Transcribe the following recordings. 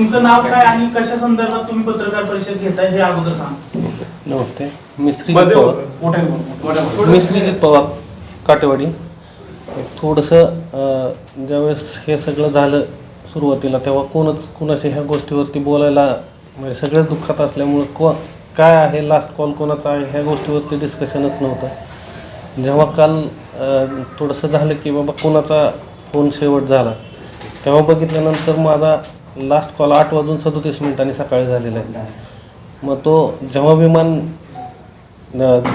तुमचं नाव काय आणि कशा संदर्भात तुम्ही पत्रकार परिषद घेताय हे अगोदर सांगा. नमस्ते. मी श्रीजित पवार. मी श्रीजित पवार काटेवाडी. थोडंसं अं, ज्यावेळेस हे सगळं झालं सुरुवातीला तेव्हा कोणच कुणाशी ह्या गोष्टीवरती बोलायला म्हणजे सगळ्याच दुःखात असल्यामुळं को काय आहे लास्ट कॉल कोणाचा आहे ह्या गोष्टीवरती डिस्कशनच नव्हतं. जेव्हा काल अं, थोडंसं झालं की बाबा कोणाचा फोन शेवट झाला तेव्हा बघितल्यानंतर माझा लास्ट कॉल आठ वाजून सदोतीस मिनिटांनी सकाळी झालेला आहे. मग तो जेव्हा विमान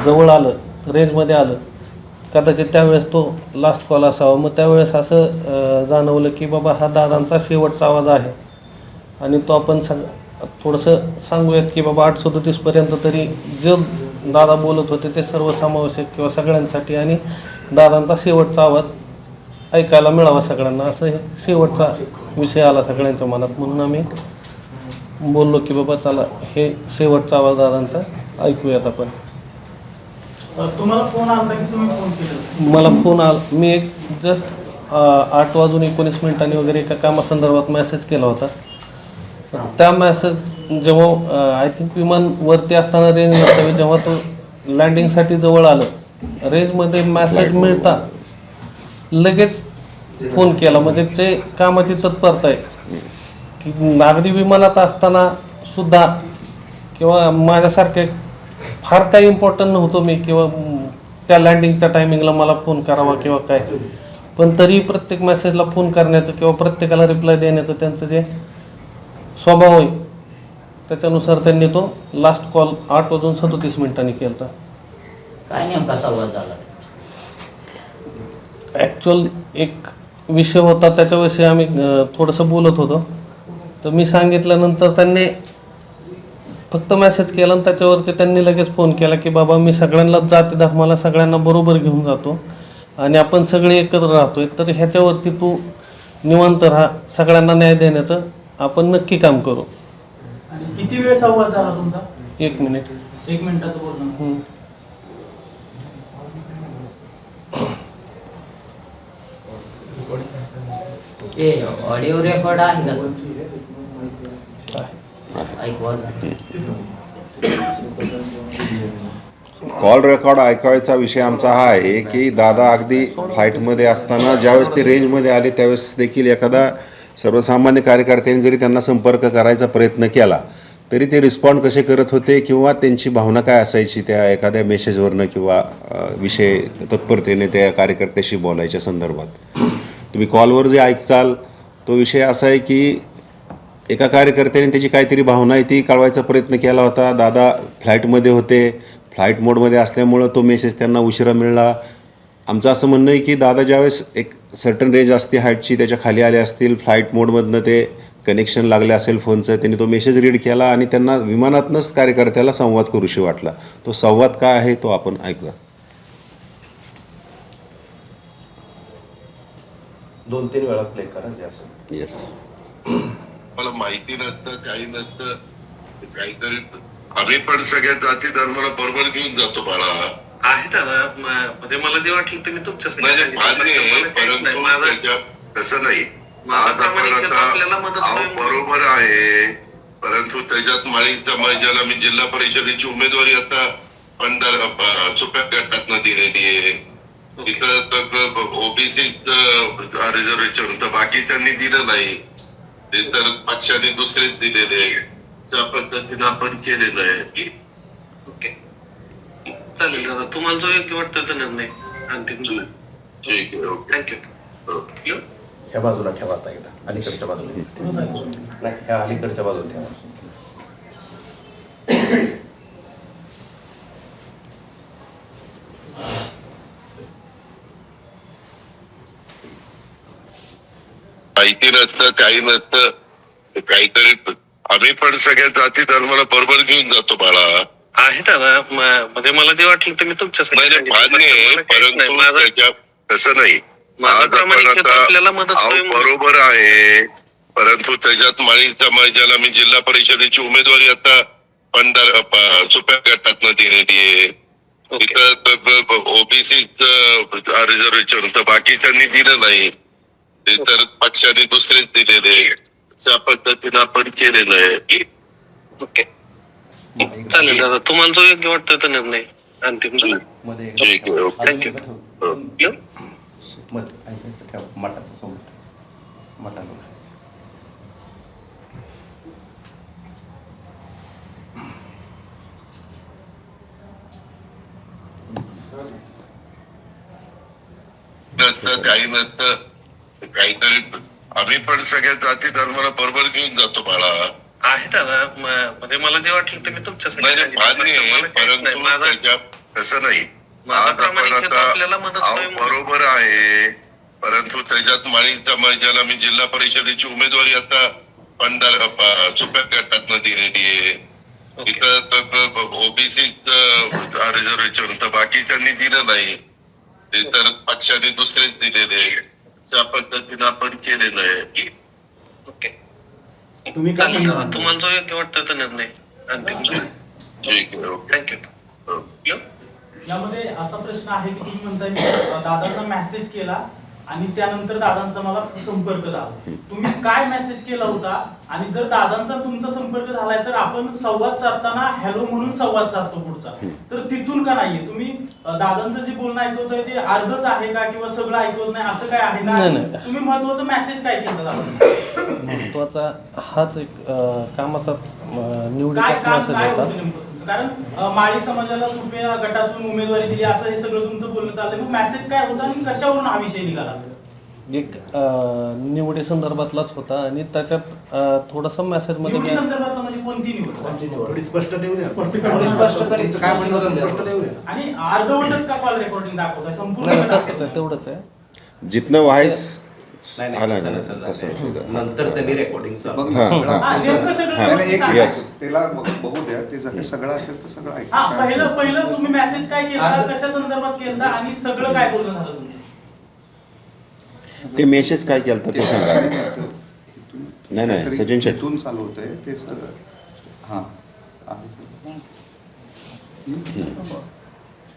जवळ आलं रेंजमध्ये आलं कदाचित त्यावेळेस तो लास्ट कॉल असावा. मग त्यावेळेस असं जाणवलं की बाबा हा दादांचा शेवटचा आवाज आहे. आणि तो आपण सग थोडंसं सांगूयात की बाबा आठ सदोतीसपर्यंत तरी जे दादा बोलत होते ते सर्वसमावेशक किंवा सगळ्यांसाठी आणि दादांचा शेवटचा आवाज ऐकायला मिळावा सगळ्यांना. असं हे शेवटचा विषय आला सगळ्यांच्या मनात. म्हणून आम्ही बोललो की बाबा चला हे शेवटचा आवाज दादांचा ऐकूयात आपण. अ, तुम्हाला फोन आला की तुम्ही फोन केलं? मला फोन आला मी एक जस्ट आठ वाजून एकोणीस मिनिटांनी वगैरे एका कामासंदर्भात मेसेज केला होता. त्या मेसेज जेव्हा आय थिंक विमान वरती असताना रेंज नसावी जेव्हा तो लँडिंगसाठी जवळ आलं रेंजमध्ये मेसेज मिळता लगेच फोन केला. म्हणजे ते कामाची तत्परता आहे. की नागरी विमानात असताना सुद्धा किंवा माझ्यासारखे फार काही इम्पॉर्टंट नव्हतो मी किंवा त्या लँडिंगच्या टायमिंगला मला फोन करावा किंवा काय. पण तरी प्रत्येक मेसेजला फोन करण्याचं किंवा प्रत्येकाला रिप्लाय देण्याचं त्यांचं जे स्वभाव आहे त्याच्यानुसार त्यांनी तो लास्ट कॉल आठ वाजून सदोतीस मिनिटांनी केला होता काय नेमका संवाद झाला? ॲक्च्युअल एक विषय होता त्याच्याविषयी आम्ही थोडंसं बोलत होतो. तर मी सांगितल्यानंतर त्यांनी फक्त मेसेज केला आणि त्याच्यावरती त्यांनी लगेच फोन केला की बाबा मी सगळ्यांना जाती धर्माला सगळ्यांना बरोबर घेऊन जातो आणि आपण सगळे एकत्र राहतोय तर ह्याच्यावरती तू निवांत राहा सगळ्यांना न्याय देण्याचं आपण नक्की काम करू. किती वेळ संवाद झाला तुमचा? एक मिनिट. एक मिनिटाचं बोलणं. ते ऑडिओ रेकॉर्ड आहे का ऐकवा कॉल रेकॉर्ड ऐकायचा विषय आमचा हा आहे की दादा अगदी फ्लाईटमध्ये असताना ज्यावेळेस ते रेंजमध्ये आले त्यावेळेस देखील एखादा सर्वसामान्य कार्यकर्त्यांनी जरी त्यांना संपर्क करायचा प्रयत्न केला तरी ते रिस्पॉन्ड कसे करत होते किंवा त्यांची भावना काय असायची त्या एखाद्या मेसेजवरनं किंवा विषय तत्परतेने त्या कार्यकर्त्याशी बोलायच्या संदर्भात? तुम्ही कॉलवर जे ऐकचाल तो विषय असा आहे की एका कार्यकर्त्याने त्याची काहीतरी भावना आहे ती कळवायचा प्रयत्न केला होता. दादा फ्लाईटमध्ये होते. फ्लाईट मोडमध्ये असल्यामुळं तो मेसेज त्यांना उशिरा मिळाला. आमचं असं म्हणणं आहे की दादा ज्यावेळेस एक सर्टन रेंज असते हाईटची त्याच्याखाली आले असतील फ्लाईट मोडमधनं ते कनेक्शन लागले असेल फोनचं त्यांनी तो मेसेज रीड केला आणि त्यांना विमानातनंच कार्यकर्त्याला संवाद करूशी वाटला. तो संवाद काय आहे तो आपण ऐकूया. दोन तीन वेळा प्ले करा जास्त येस मला माहिती नसतं काही नसतं काहीतरी आम्ही पण सगळ्या जाती धर्माला बरोबर घेऊन जातो बाळा आहे दादा म- म्हणजे मला जे वाटलं ते मी तुमच्यासाठी म्हणजे. मान्य आहे मला. परंतु त्याच्यात तसं नाही माझं आज आपण प्रामाणिकता आता आपल्याला मदत अहो, होईल. बरोबर आहे परंतु त्याच्यात माळी समाजाला मी जिल्हा परिषदेची उमेदवारी आता पंधरा सुप्या गटातनं दिलेली आहे तिथं ओबीसी रिझर्वेशन होतं बाकीच्यांनी दिलं नाही. ते तर पक्षाने दुसरेच दिलेले आहे. त्या पद्धतीनं आपण केलेलं आहे. ओके. चालेल दादा तुम्हाला जो योग्य वाटतो तो निर्णय अंतिम ठीक आहे ओके. थँक्यू ह्या बाजूला ठेवा आता एकदा. अलीकडच्या बाजूला. नाही ह्या अलीकडच्या बाजूला ठेवा. माहिती नसतं काही नसतं. काहीतरी आम्ही पण सगळ्या जाती धर्माला बरोबर घेऊन जातो बाळा. आहे दादा म्हणजे मला जे वाटलं ते मी तुमच्यासाठी म्हणजे मला. परंतु तसं नाही. माझं आज आपण आता. बरोबर आहे. परंतु त्याच्यात माळी समाजाला मी जिल्हा परिषदेची उमेदवारी आता पंधरा सुप्या गटातनं दिलेली आहे. तिथं ओबीसी रिझर्वेशन होतं बाकीच्यांनी दिलं नाही. ते तर पक्षाने दुसरेच दिलेले. त्या पद्धतीनं आपण केलेलं आहे ओके चालेल दादा तुम्हाला जो योग्य वाटतोय तो निर्णय अंतिम झाला मध्ये एक- ठीक आहे, ओके. Thank you. हो. ठेवू? मध्ये ऐकायचं ठेवा मटाचं सोबत मटाला नसतं काही नसतं आम्ही पण सगळ्या जाती धर्माला बरोबर घेऊन जातो बाळा. आहे दादा म्हणजे मला जे वाटलं ते मी तुमच्यासाठी त्याच्यात तसं नाही. आज आपण आता. बरोबर आहे. परंतु त्याच्यात माळी समाजाला मी जिल्हा परिषदेची उमेदवारी आता पंधरा सुप्या गटात दिलेली आहे. तिथं ओबीसी रिझर्वेशन तर बाकीच्यांनी दिलं नाही. ते तर पक्षाने दुसरेच दिलेले त्या पद्धतीनं आपण केलेलं आहे. ओके. तुम्ही काय म्हणता? तुम्हाला जो योग्य वाटतोय तो निर्णय अंतिम झाला ठीक आहे. ओके. थँक्यू हो. यामध्ये असा प्रश्न आहे की तुम्ही म्हणताय मी दादांना मेसेज केला आणि त्यानंतर दादांचा मला संपर्क झाला. तुम्ही काय मेसेज केला होता? आणि जर दादांचा तुमचा संपर्क झालाय तर आपण संवाद साधताना हॅलो म्हणून संवाद साधतो पुढचा. तर तिथून का नाहीये? तुम्ही दादांचं जे बोलणं ऐकवतोय ते अर्धच आहे का किंवा सगळं ऐकवत नाही? असं काय आहे का. तुम्ही महत्वाचं मेसेज काय केलं दादा महत्त्वाचा हाच एक अं, कामाचाच अं, काय निवडीचाच काम मेसेज काय होता. होतं नेमकं? तुमचं कारण माळी समाजाला सुप्रिया गटातून उमेदवारी दिली असं हे सगळं तुमचं बोलणं चाललंय. मग मेसेज काय होता आणि कशावरून हा विषय निघाला? एक निवडी संदर्भातलाच होता आणि त्याच्यात थोडासा मेसेजमध्ये निवडी मी- संदर्भातला म्हणजे कोणती निवड? थोडी स्पष्ट देऊ द्या. थोडी स्पष्ट करी. तुमचं काय म्हणणं होतं स्पष्ट देऊ द्या. आणि अर्धवटच का कॉल रेकॉर्डिंग दाखवतोय? संपूर्ण तसंच? आहे तेवढंच आहे. जिथनं व्हायस नाही नाही आला तसं ना नसेल तसं. नंतर त्यांनी रेकॉर्डिंगचं बघ, हा, सगळं हा. नेमकं एक- yes. बघ- बघू द्या ते जर सगळं असेल तर सगळं ऐक हा पहिलं पहिलं तुम्ही मेसेज काय केला कशा संदर्भात केला आणि सगळं काय बोलणं झालं तुमचं ते मेसेज काय केलं ते सांगा नाही, नाही, सचिन. इथून चालू होतंय ते सगळं. हं?